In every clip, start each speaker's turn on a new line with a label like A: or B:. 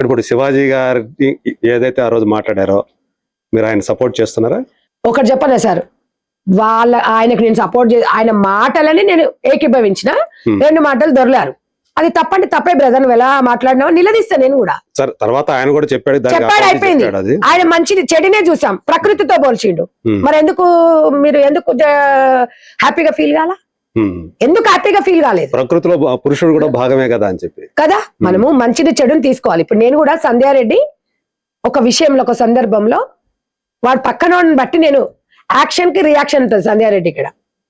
A: ఇప్పుడు శివాజీ గారిని ఏదైతే ఆ రోజు మాట్లాడారో మీరు ఆయన సపోర్ట్ చేస్తున్నారా?
B: ఒకటి చెప్పనా సార్. వాళ్ళ ఆయనకు నేను సపోర్ట్ చే ఆయన మాటలని నేను ఏకీభవించిన. రెండు మాటలు దొరలారు. అది తప్పంటే తప్పే బ్రదర్ నువ్వు ఎలా మాట్లాడినావు నిలదీస్తా నేను కూడా.
A: సరే తర్వాత ఆయన కూడా చెప్పాడు
B: చెప్పాడు, అయిపోయింది. ఆయన మంచిది చెడినే చూసాం. ప్రకృతితో పోల్చిండు. మరి ఎందుకు మీరు ఎందుకు హ్యాపీగా ఫీల్ కాలా. ఎందుకు హ్యాపీగా ఫీల్ కాలేదు?
A: ప్రకృతిలో పురుషుడు కూడా భాగమే కదా అని చెప్పి.
B: కదా? మనము మంచిని చెడుని తీసుకోవాలి. ఇప్పుడు నేను కూడా సంధ్యారెడ్డి ఒక విషయంలో ఒక సందర్భంలో వాడు పక్కన బట్టి నేను యాక్షన్కి రియాక్షన్ ఉంటుంది సంధ్యారెడ్డి ఇక్కడ.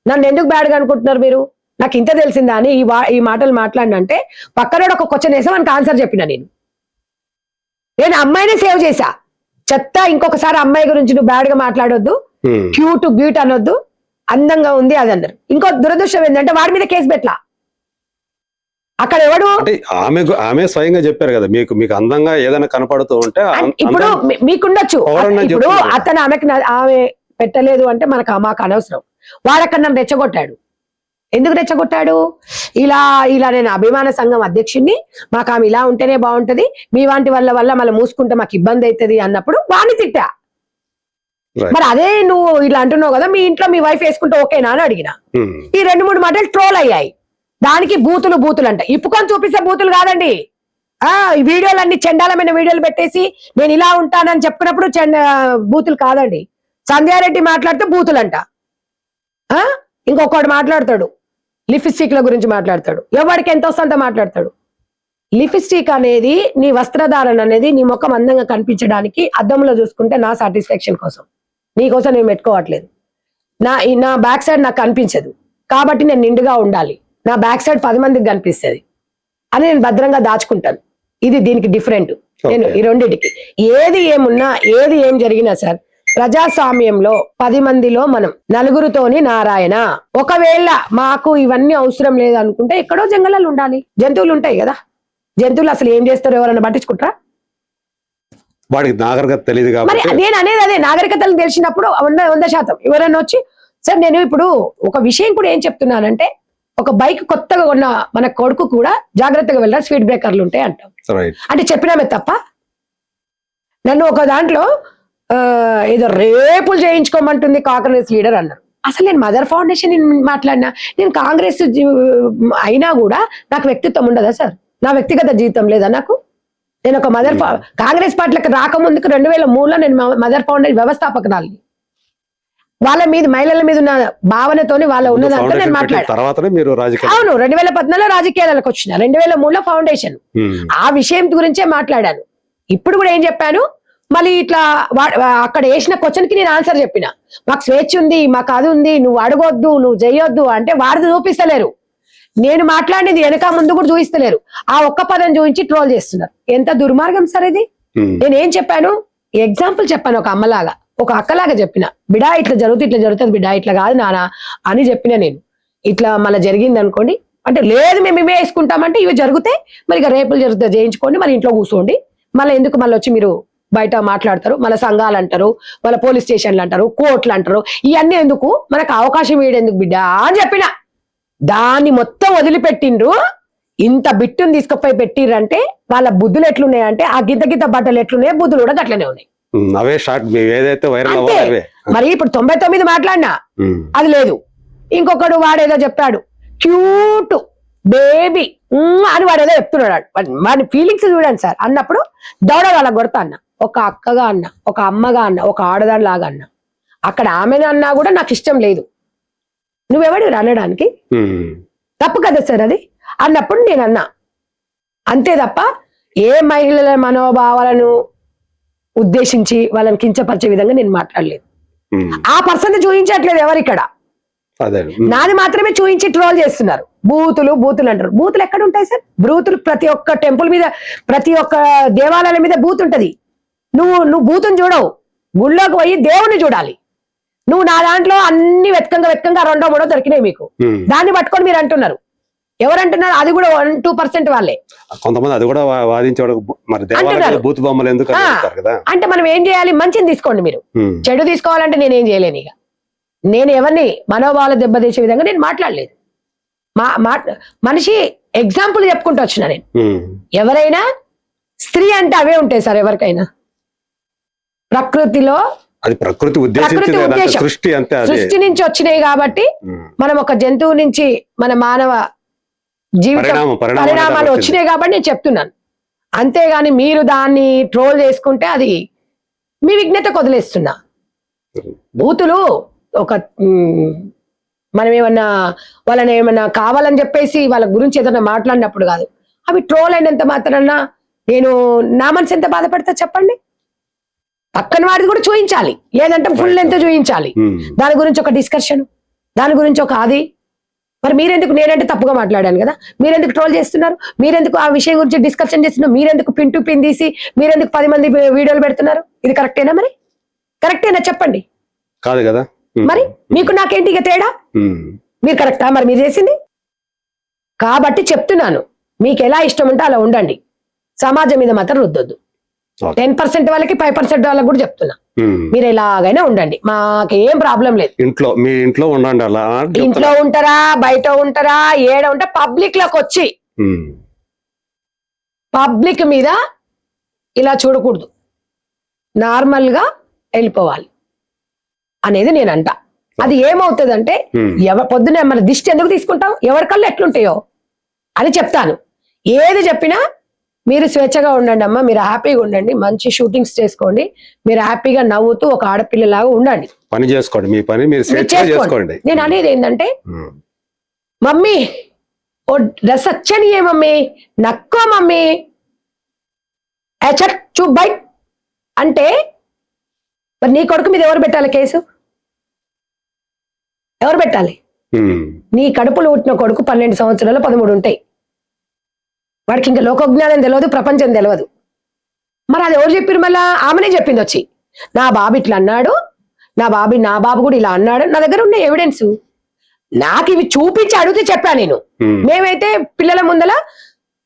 B: నన్ను ఎందుకు బ్యాడ్గా అనుకుంటున్నారు మీరు? నాకు ఇంత తెలిసిందా అని ఈ మాటలు మాట్లాడినంటే పక్కన ఒక క్వశ్చన్ వేసా మనకు ఆన్సర్ చెప్పిన నేను. నేను అమ్మాయిని సేవ్ చేశా. చెత్త ఇంకొకసారి అమ్మాయి గురించి నువ్వు బ్యాడ్గా మాట్లాడొద్దు. క్యూట్ బ్యూట్ అనొద్దు. అందంగా ఉంది అది అన్నారు. ఇంకో దురదృష్టం ఏంటంటే వాడి మీద కేసు పెట్టలా. అక్కడ ఎవడు?
A: ఆమె ఆమె స్వయంగా చెప్పారు కదా మీకు మీకు అందంగా ఏదైనా కనపడుతూ ఉంటే
B: ఇప్పుడు మీకుండొచ్చు. ఇప్పుడు. అతను ఆమెకు ఆమె పెట్టలేదు అంటే మనకు ఆ- మాకు అనవసరం. వాడక్కడ నన్ను రెచ్చగొట్టాడు. ఎందుకు రెచ్చగొట్టాడు? ఇలా ఇలా నేను అభిమాన సంఘం అధ్యక్షుడిని మాకు ఆమె ఇలా ఉంటేనే బాగుంటది మీ వాంటి వల్ల వల్ల మళ్ళీ మూసుకుంటే మాకు ఇబ్బంది అవుతుంది అన్నప్పుడు వాడిని తిట్టా. మరి అదే నువ్వు ఇలా అంటున్నావు కదా మీ ఇంట్లో మీ వైఫ్ వేసుకుంటే ఓకేనా అని అడిగిన.
A: ఉమ్,
B: ఈ రెండు మూడు మాటలు ట్రోల్ అయ్యాయి. దానికి బూతులు బూతులు అంట ఇప్పుకొని చూపిస్తే బూతులు కాదండి. ఆ ఈ వీడియోలు అన్ని చండాలమైన వీడియోలు పెట్టేసి నేను ఇలా ఉంటానని చెప్పుకున్నప్పుడు చెండ బూతులు కాదండి. సంధ్యారెడ్డి మాట్లాడితే బూతులు అంట ఆ ఇంకొకడు మాట్లాడతాడు. లిప్స్టిక్ల గురించి మాట్లాడతాడు. ఎవరికి ఎంత వస్తుందో మాట్లాడతాడు. లిప్స్టిక్ అనేది నీ వస్త్రధారణ అనేది నీ ముఖం అందంగా కనిపించడానికి అద్దంలో చూసుకుంటే నా సాటిస్ఫాక్షన్ కోసం. నీ కోసం నేను పెట్టుకోవట్లేదు. నా ఈ నా బ్యాక్ సైడ్ నాకు కనిపించదు. కాబట్టి నేను నిండుగా ఉండాలి. నా బ్యాక్ సైడ్ పది మందికి కనిపిస్తుంది. అని నేను భద్రంగా దాచుకుంటాను. ఇది దీనికి డిఫరెంట్. నేను. ఈ రెండింటికి. ఏది ఏమున్నా ఏది ఏం జరిగినా సార్ ప్రజాస్వామ్యంలో పది మందిలో మనం నలుగురితోని నారాయణ. ఒకవేళ మాకు ఇవన్నీ అవసరం లేదు అనుకుంటే ఎక్కడో జంగలాలు ఉండాలి. జంతువులు ఉంటాయి కదా. జంతువులు అసలు ఏం చేస్తారో ఎవరైనా పట్టించుకుంటారా?
A: వాడికి నాగరికత తెలియదు
B: మరి
A: కాబట్టి
B: నేను అనేది అదే నాగరికతలు తెలిసినప్పుడు వంద వంద శాతం. ఎవరైనా వచ్చి సార్ నేను ఇప్పుడు ఒక విషయం కూడా ఏం చెప్తున్నానంటే ఒక బైక్ కొత్తగా కొన్న మన కొడుకు కూడా జాగ్రత్తగా వెళ్ళరా స్పీడ్ బ్రేకర్లు ఉంటాయి అంటాం. అంటే చెప్పినామే తప్ప నన్ను ఒక దాంట్లో ఏదో రేపులు చేయించుకోమంటుంది కాంగ్రెస్ లీడర్ అన్నారు. అసలు నేను మదర్ ఫౌండేషన్ మాట్లాడినా నేను కాంగ్రెస్ అయినా కూడా నాకు వ్యక్తిత్వం ఉండదా సార్? నా వ్యక్తిగత జీవితం లేదా నాకు? నేను ఒక మదర్ ఫౌ- కాంగ్రెస్ పార్టీలకు రాకముందుకు రెండు వేల మూడులో నేను మదర్ ఫౌండేషన్ వ్యవస్థాపకురాలిని. వాళ్ళ మీద మహిళల మీద ఉన్న భావనతోని వాళ్ళ ఉన్న దాంతో నేను మాట్లాడాను అవును రెండు వేల పద్నాలుగులో రాజకీయాలకు వచ్చిన రెండు వేల మూడులో ఫౌండేషన్
A: ఉమ్,
B: ఆ విషయం గురించే మాట్లాడాను. ఇప్పుడు కూడా ఏం చెప్పాను? మళ్ళీ ఇట్లా అక్కడ వేసిన క్వశ్చన్కి నేను ఆన్సర్ చెప్పిన. మాకు స్వేచ్ఛ ఉంది మాకు అది ఉంది నువ్వు అడగొద్దు నువ్వు చెయ్యొద్దు అంటే వాడిది చూపిస్తలేరు నేను మాట్లాడింది వెనక ముందు కూడా చూపిస్తలేరు. ఆ ఒక్క పదం చూపించి ట్రోల్ చేస్తున్నారు. ఎంత దుర్మార్గం సార్ ఇది? నేను ఏం చెప్పాను? ఎగ్జాంపుల్ చెప్పాను ఒక అమ్మలాగా. ఒక అక్కలాగా చెప్పిన. బిడా ఇట్లా జరుగుతుంది ఇట్లా జరుగుతుంది బిడా ఇట్లా కాదు నానా అని చెప్పిన నేను. ఇట్లా మళ్ళీ జరిగింది అనుకోండి అంటే లేదు మేము ఇవే వేసుకుంటామంటే ఇవి జరిగితే మరి ఇక రేపులు జరుగుతుంది చేయించుకోండి మరి ఇంట్లో కూర్చోండి. మళ్ళీ ఎందుకు మళ్ళీ వచ్చి మీరు బయట మాట్లాడతారు? మళ్ళీ సంఘాలు అంటారు మళ్ళీ పోలీస్ స్టేషన్లు అంటారు కోర్టులు అంటారు ఇవన్నీ ఎందుకు? మనకు అవకాశం ఎందుకు బిడ్డ అని చెప్పిన. దాన్ని మొత్తం వదిలిపెట్టిండ్రు. ఇంత బిట్టుని తీసుకుపోయి పెట్టిర్రంటే వాళ్ళ బుద్ధులు ఎట్లున్నాయంటే ఆ గిద్ద గిద్ద బట్టలు ఎట్లున్నాయో బుద్ధులు కూడా అట్లనే ఉన్నాయి.
A: అవే షార్ట్ ఏదైతే వైరల్
B: మరి ఇప్పుడు తొంభై తొమ్మిది మాట్లాడినా? అది లేదు. ఇంకొకడు వాడేదో చెప్పాడు. Cute baby. అని వాడేదో చెప్తున్నాడు వాడి- ఫీలింగ్స్ చూడండి సార్. అన్నప్పుడు దౌడ వాళ్ళ కొడతా అన్న. ఒక అక్కగా అన్న ఒక అమ్మగా అన్న ఒక ఆడదాని లాగా అన్న. అక్కడ ఆమెను అన్నా కూడా నాకు ఇష్టం లేదు. నువ్వెవడు అనడానికి? తప్పు కదా సార్ అది? అన్నప్పుడు నేను అన్నా అంతే తప్ప ఏ మహిళల మనోభావాలను ఉద్దేశించి వాళ్ళని కించపరిచే విధంగా నేను మాట్లాడలేదు. ఆ పర్సన్ చూపించట్లేదు ఎవరు ఇక్కడ? నాది మాత్రమే చూపించి ట్రోల్ చేస్తున్నారు. బూతులు బూతులు అంటారు. బూతులు ఎక్కడ ఉంటాయి సార్? బూతులు ప్రతి ఒక్క టెంపుల్ మీద ప్రతి ఒక్క దేవాలయాల మీద బూత్ ఉంటది నువ్వు నువ్వు బూతుని చూడవు. గుళ్ళోకి పోయి దేవుని చూడాలి. నువ్వు నా దాంట్లో అన్ని వెతకంగా వెతకంగా రెండో మూడో దొరికినాయి మీకు. దాన్ని పట్టుకొని మీరు అంటున్నారు. ఎవరు అంటున్నారు అది కూడా వన్ టూ పర్సెంట్ వాళ్ళే.
A: కొంతమంది అది కూడా. బూత్ బొమ్మలు ఎందుకు
B: అంటే మనం ఏం చేయాలి? మంచిని తీసుకోండి మీరు. చెడు తీసుకోవాలంటే నేనేం చేయలేను ఇక. నేను ఎవరిని మనోభావాలు దెబ్బతీసే విధంగా నేను మాట్లాడలేదు. మా మా మనిషి ఎగ్జాంపుల్ చెప్పుకుంటూ వచ్చిన నేను. ఎవరైనా స్త్రీ అంటే అవే ఉంటాయి సార్ ఎవరికైనా. ప్రకృతిలో
A: అది ప్రకృతి ఉద్దేశించింది. సృష్టి అంతే
B: సృష్టి నుంచి వచ్చినాయి కాబట్టి. మనం ఒక జంతువు నుంచి మన మానవ జీవితం పరిణామాలు. వచ్చినాయి కాబట్టి నేను చెప్తున్నాను అంతేగాని మీరు దాన్ని ట్రోల్ చేసుకుంటే అది మీ విఘ్నతకు వదిలేస్తున్నా బూతులు ఒక మనం ఏమన్నా వాళ్ళని ఏమన్నా కావాలని చెప్పేసి వాళ్ళ గురించి ఏదైనా మాట్లాడినప్పుడు కాదు అవి ట్రోల్ అయినంత మాత్రాన నేను నా మనసు ఎంత బాధపడతా చెప్పండి పక్కన వాడిది కూడా చూపించాలి లేదంటే ఫుల్ ఎంత చూపించాలి
A: ఉమ్.
B: దాని గురించి ఒక డిస్కషన్ దాని గురించి ఒక అది. మరి మీరెందుకు నేనంటే తప్పుగా మాట్లాడాను కదా? మీరెందుకు ట్రోల్ చేస్తున్నారు? మీరెందుకు ఆ విషయం గురించి డిస్కషన్ చేస్తున్నారు? మీరెందుకు పిన్ టు పిన్ తీసి మీరెందుకు పది మంది వీడియోలు పెడుతున్నారు? ఇది కరెక్టేనా మరి? కరెక్టేనా చెప్పండి.
A: కాదు కదా? ఉమ్.
B: మరి మీకు నాకేంటి ఇక తేడా?
A: ఉమ్.
B: మీరు కరెక్టా మరి మీరు చేసింది? కాబట్టి చెప్తున్నాను. మీకు ఎలా ఇష్టం ఉంటే అలా ఉండండి. సమాజం మీద మాత్రం రుద్దొద్దు. టెన్ పర్సెంట్ వాళ్ళకి ఫైవ్ పర్సెంట్ వాళ్ళకి కూడా చెప్తున్నా.
A: ఉమ్.
B: మీరు ఎలాగైనా ఉండండి. మాకేం ప్రాబ్లం లేదు.
A: ఇంట్లో మీ ఇంట్లో ఉండండి అలా.
B: ఇంట్లో ఉంటారా బయట ఉంటారా ఏడ ఉంటా పబ్లిక్లోకి వచ్చి. పబ్లిక్ మీద ఇలా చూడకూడదు. నార్మల్గా వెళ్ళిపోవాలి అనేది నేను అంట అది ఏమవుతుందంటే
A: ఉమ్.
B: ఎవ పొద్దున మన దిష్టి ఎందుకు తీసుకుంటాం? ఎవరికల్లా ఎట్లుంటాయో అని చెప్తాను. ఏది చెప్పినా మీరు స్వేచ్ఛగా ఉండండి అమ్మా మీరు హ్యాపీగా ఉండండి మంచి షూటింగ్స్ చేసుకోండి మీరు హ్యాపీగా నవ్వుతూ ఒక ఆడపిల్లలాగా ఉండండి.
A: పని చేసుకోండి మీ పని మీరు
B: చేసుకోండి. నేను అనేది ఏంటంటే. మమ్మీ ఓ డ్రెస్ వచ్చని ఏ మమ్మీ నక్కో మమ్మీ. ఏ చట్ చూప్ బైట్ అంటే మరి నీ కొడుకు మీద ఎవరు పెట్టాలి కేసు? ఎవరు పెట్టాలి. నీ కడుపులో పుట్టిన కొడుకు పన్నెండు సంవత్సరాలు పదమూడు ఉంటాయి. వాడికి ఇంకా లోకజ్ఞానం తెలియదు ప్రపంచం తెలియదు మరి అది ఎవరు చెప్పారు మళ్ళా? ఆమెనే చెప్పింది వచ్చి. నా బాబు ఇట్లా అన్నాడు నా బాబు నా బాబు కూడా ఇలా అన్నాడు నా దగ్గర ఉన్న ఎవిడెన్స్ నాకు ఇవి చూపించి అడిగితే చెప్పాను నేను. మేమైతే పిల్లల ముందల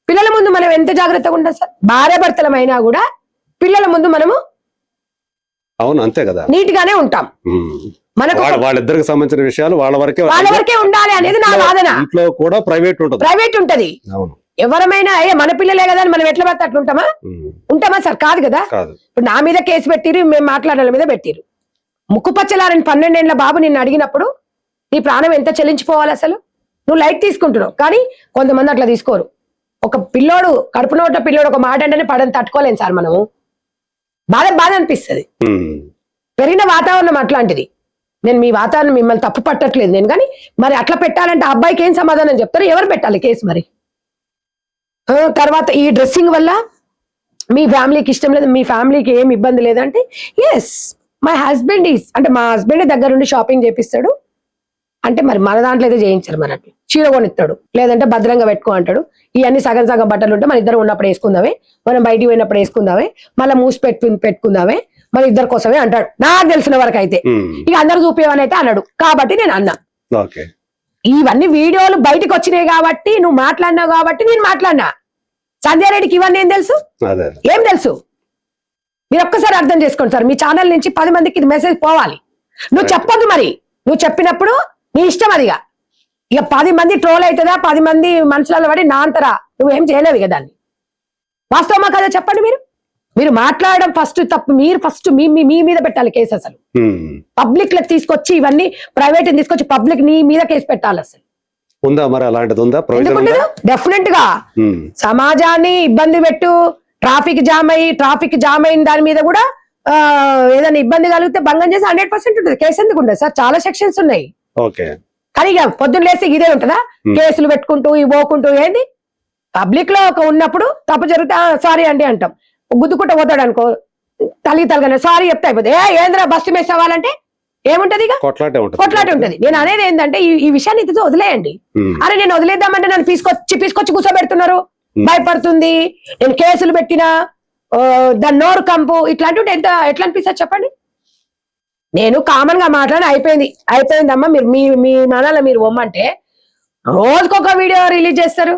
B: పిల్లల ముందు మనం ఎంత జాగ్రత్తగా ఉంటాం సార్? భార్య భర్తలమైనా కూడా పిల్లల ముందు మనము
A: అవును అంతే కదా.
B: నీట్ గానే ఉంటాం. మనకు
A: వాళ్ళ వాళ్ళిద్దరికి సంబంధించిన విషయాలు వాళ్ళ వరకే
B: వాళ్ళ వరకే ఉండాలి అనేది నా వాదన.
A: ఇంట్లో కూడా ప్రైవేట్ ఉంటుంది.
B: ప్రైవేట్ ఉంటది.
A: అవును.
B: ఎవరమైనా ఏ మన పిల్లలే కదా అని మనం ఎట్లా పడితే అట్లా ఉంటామా. ఉంటామా సార్? కాదు కదా. ఇప్పుడు నా మీద కేసు పెట్టిరు మేము మాట్లాడాల మీద పెట్టిరు ముక్కుపచ్చలారని పన్నెండేళ్ళ బాబు నిన్ను అడిగినప్పుడు నీ ప్రాణం ఎంత చెల్లించిపోవాలి అసలు? నువ్వు లైట్ తీసుకుంటున్నావు కానీ కొంతమంది అట్లా తీసుకోరు. ఒక పిల్లోడు కడుపు నోట పిల్లోడు ఒక మాట అంటేనే పడని తట్టుకోలేం సార్ మనము. బాధ బాధ అనిపిస్తుంది. పెరిగిన వాతావరణం అట్లాంటిది. నేను మీ వాతావరణం మిమ్మల్ని తప్పు పట్టట్లేదు నేను కానీ మరి అట్లా పెట్టాలంటే ఆ అబ్బాయికి ఏం సమాధానం చెప్తారు? ఎవరు పెట్టాలి కేసు మరి? తర్వాత ఈ డ్రెస్సింగ్ వల్ల మీ ఫ్యామిలీకి ఇష్టం లేదు మీ ఫ్యామిలీకి ఏం ఇబ్బంది లేదంటే ఎస్ మై హస్బెండ్ ఈస్ అంటే మా హస్బెండ్ దగ్గర నుండి షాపింగ్ చేపిస్తాడు. అంటే మరి మన దాంట్లో అయితే చేయించారు మరి అట్లా. చీర కొనిస్తాడు లేదంటే భద్రంగా పెట్టుకో అంటాడు. ఇవన్నీ సగం సగం బట్టలు ఉంటే మన ఇద్దరు ఉన్నప్పుడు వేసుకుందామే. మనం బయటికి పోయినప్పుడు వేసుకుందామే. మళ్ళీ మూసి పెట్టు పెట్టుకుందామే. మన ఇద్దరి కోసమే అంటాడు. నాకు తెలిసిన వరకు అయితే
A: ఉమ్.
B: ఇక అందరు చూపేవని అయితే అన్నాడు. కాబట్టి నేను అన్నా. ఇవన్నీ వీడియోలు బయటకు వచ్చినాయి కాబట్టి నువ్వు మాట్లాడినావు కాబట్టి నేను మాట్లాడినా. సంజయ్ రెడ్డికి ఇవన్నీ ఏం తెలుసు? ఏం తెలుసు? మీరు ఒక్కసారి అర్థం చేసుకోండి సార్ మీ ఛానల్ నుంచి పది మందికి ఇది మెసేజ్ పోవాలి. నువ్వు. చెప్పొద్దు మరి. నువ్వు చెప్పినప్పుడు నీ ఇష్టం అదిగా ఇక. పది మంది ట్రోల్ అవుతుందా పది మంది మనుషులలో పడి నా అంతరా. నువ్వేం చేయలేవు ఇక దాన్ని. వాస్తవమా కదా చెప్పండి మీరు? మీరు మాట్లాడడం ఫస్ట్ తప్పు మీరు ఫస్ట్ మీ మీ- మీద పెట్టాలి కేసు అసలు. పబ్లిక్లకు తీసుకొచ్చి ఇవన్నీ ప్రైవేట్ తీసుకొచ్చి పబ్లిక్ నీ మీద కేసు పెట్టాలి అసలు.
A: ఉందా మరి అలాంటిది ఉందా? డెఫినెట్గా.
B: సమాజాన్ని ఇబ్బంది పెట్టు ట్రాఫిక్ జామ్ అయ్యి ట్రాఫిక్ జామ్ అయిన దాని మీద కూడా ఏదైనా ఇబ్బంది కలిగితే భంగం చేసి హండ్రెడ్ పర్సెంట్ ఉంటుంది. కేసు ఎందుకు ఉండదు? సార్ చాలా సెక్షన్స్ ఉన్నాయి. కానీ ఇక పొద్దున్న లేసి ఇదే ఉంటుందా. కేసులు పెట్టుకుంటూ ఇవి పోకుంటూ ఏంది? పబ్లిక్లో ఒక ఉన్నప్పుడు తప్పు జరిగితే సారీ అండి అంటాం. గుద్దుకుంటూ పోతాడు అనుకో. తల్లి తలగనే సారీ చెప్తే అయిపోతుంది ఏ ఏంద్రా బస్సు మిస్ అవ్వాలంటే ఏముంటది
A: కొట్లాటే ఉంటుంది.
B: నేను అనేది ఏంటంటే ఈ విషయాన్ని ఇదితో వదిలేయండి. అరే నేను వదిలేద్దామంటే నన్ను తీసుకొచ్చి తీసుకొచ్చి కూర్చోబెడుతున్నారు. భయపడుతుంది. నేను కేసులు పెట్టినా దాని నోరు కంపు ఇట్లాంటి ఎంత ఎట్లా అనిపిస్తుంది చెప్పండి? నేను కామన్గా మాట్లాడి అయిపోయింది. అయిపోయిందమ్మా. మీరు మీ మీ మనాల మీరు పొమ్మంటే రోజుకొక వీడియో రిలీజ్ చేస్తారు.